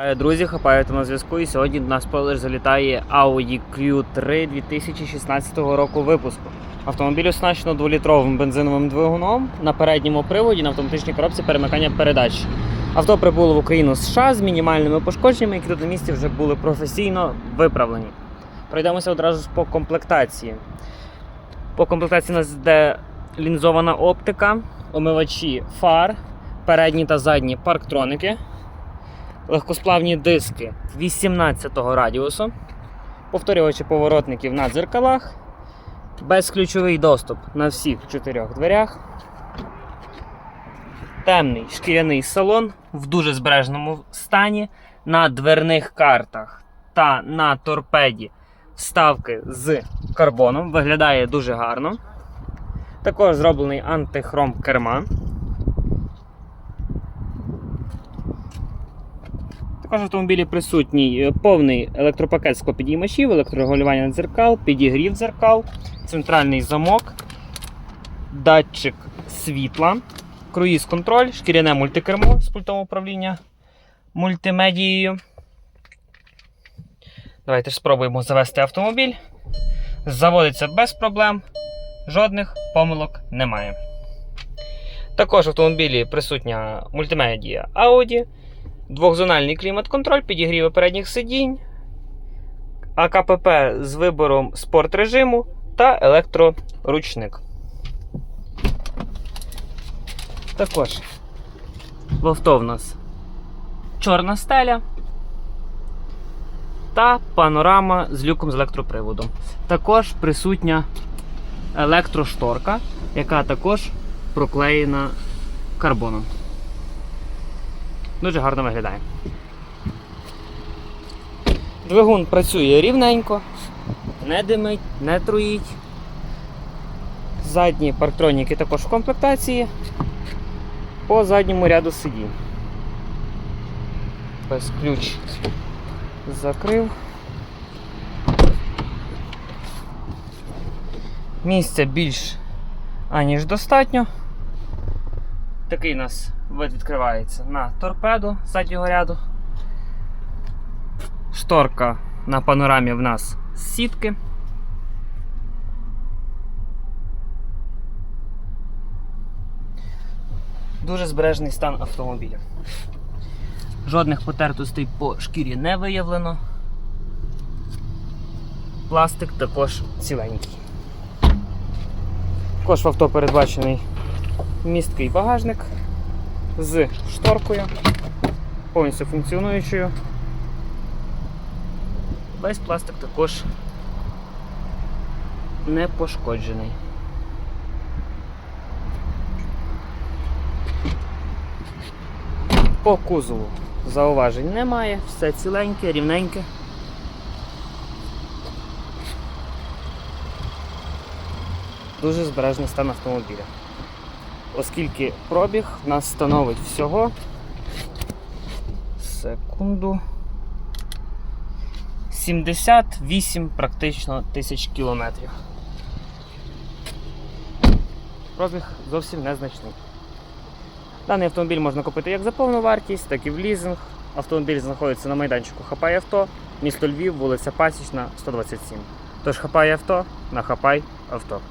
Е, Друзі, хапаєте на зв'язку. І сьогодні на спойлер залітає Audi Q3 2016 року випуску. Автомобіль оснащено 2-літровим бензиновим двигуном на передньому приводі на автоматичній коробці перемикання передач. Авто прибуло в Україну з США з мінімальними пошкодженнями, які тут на місці вже були професійно виправлені. Пройдемося одразу по комплектації. По комплектації у нас йде лінзована оптика, омивачі фар, передні та задні парктроники легкосплавні диски 18-го радіусу, повторювачі поворотників на дзеркалах, безключовий доступ на всіх чотирьох дверях, темний шкіряний салон в дуже збережному стані на дверних картах та на торпеді вставки з карбоном. Виглядає дуже гарно. Також зроблений антихром керма. Також автомобілі присутній е, повний електропакет склопідіймачів, електрорегулювання дзеркал, підігрів дзеркал, центральний замок, датчик світла, круїз-контроль, шкіряне мультикермо з пультом управління мультимедією. Давайте ж спробуємо завести автомобіль. Заводиться без проблем, жодних помилок немає. Також в автомобілі присутня мультимедія Audi. Двохзональний клімат-контроль, підігріви передніх сидінь, АКПП з вибором спорт режиму та електроручник. Також в авто в нас чорна стеля та панорама з люком з електроприводом. Також присутня електрошторка, яка також проклеєна карбоном. Дуже гарно виглядає. Двигун працює рівненько, не димить, не труїть. Задні парктроніки також в комплектації по задньому ряду сидінь. Без ключ закрив. Місця більш аніж достатньо. Такий у нас вид відкривається на торпеду заднього ряду. Шторка на панорамі в нас з сітки. Дуже збережний стан автомобіля. Жодних потертостей по шкірі не виявлено. Пластик також ціленький. Також в авто передбачений місткий багажник з шторкою, повністю функціонуючою. Весь пластик також не пошкоджений. По кузову зауважень немає, все ціленьке, рівненьке. Дуже збережний стан автомобіля оскільки пробіг в нас становить всього секунду 78 практично тисяч кілометрів. Пробіг зовсім незначний. Даний автомобіль можна купити як за повну вартість, так і в лізинг. Автомобіль знаходиться на майданчику Хапай авто, місто Львів, вулиця Пасічна, 127. Тож хапай авто на хапай авто.